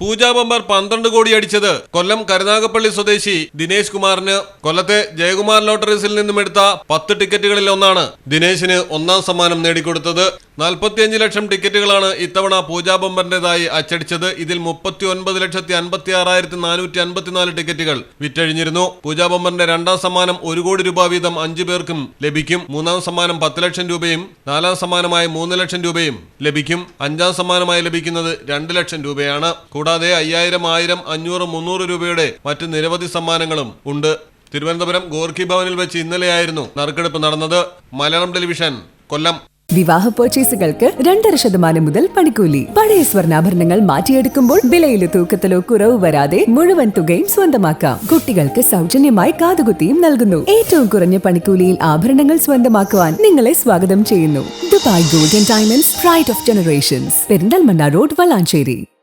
പൂജാ bumper പന്ത്രണ്ട് കോടി അടിച്ചത് കൊല്ലം കരുനാഗപ്പള്ളി സ്വദേശി ദിനേശ് കുമാറിന്. കൊല്ലത്തെ ജയകുമാർ ലോട്ടറീസിൽ നിന്നും എടുത്ത പത്ത് ടിക്കറ്റുകളിൽ ഒന്നാണ് ദിനേശിന് ഒന്നാം സമ്മാനം നേടിക്കൊടുത്തത്. നാൽപ്പത്തിയഞ്ച് ലക്ഷം ടിക്കറ്റുകളാണ് ഇത്തവണ പൂജാ ബമ്പറിന്റേതായി അച്ചടിച്ചത്. ഇതിൽ മുപ്പത്തി ഒൻപത് ലക്ഷത്തി അൻപത്തി ആറായിരത്തി നാനൂറ്റി അൻപത്തിനാല് ടിക്കറ്റുകൾ വിറ്റഴിഞ്ഞിരുന്നു. പൂജാ ബമ്പറിന്റെ രണ്ടാം സമ്മാനം ഒരു കോടി രൂപ വീതം അഞ്ചു പേർക്കും ലഭിക്കും. മൂന്നാം സമ്മാനം പത്ത് ലക്ഷം രൂപയും നാലാം സമ്മാനമായി മൂന്ന് ലക്ഷം രൂപയും ലഭിക്കും. അഞ്ചാം സമ്മാനമായി ലഭിക്കുന്നത് രണ്ട് ലക്ഷം രൂപയാണ്. കൂടാതെ അയ്യായിരം ആയിരം അഞ്ഞൂറ് മുന്നൂറ് രൂപയുടെ മറ്റ് നിരവധി സമ്മാനങ്ങളും ഉണ്ട്. തിരുവനന്തപുരം ഗോർഖി ഭവനിൽ വെച്ച് ഇന്നലെയായിരുന്നു നറുക്കെടുപ്പ് നടന്നത്. മലയാളം ടെലിവിഷൻ കൊല്ലം. വിവാഹ പർച്ചേസുകൾക്ക് രണ്ടര ശതമാനം മുതൽ പണിക്കൂലി. പഴയ സ്വർണാഭരണങ്ങൾ മാറ്റിയെടുക്കുമ്പോൾ വിലയിലെ തൂക്കത്തിലോ കുറവ് വരാതെ മുഴുവൻ തുകയും സ്വന്തമാക്കാം. കുട്ടികൾക്ക് സൗജന്യമായി കാതുകുത്തിയും നൽകുന്നു. ഏറ്റവും കുറഞ്ഞ പണിക്കൂലിയിൽ ആഭരണങ്ങൾ സ്വന്തമാക്കുവാൻ നിങ്ങളെ സ്വാഗതം ചെയ്യുന്നു. Dubai golden diamonds pride of generations Perinthalmanna road Valanchery.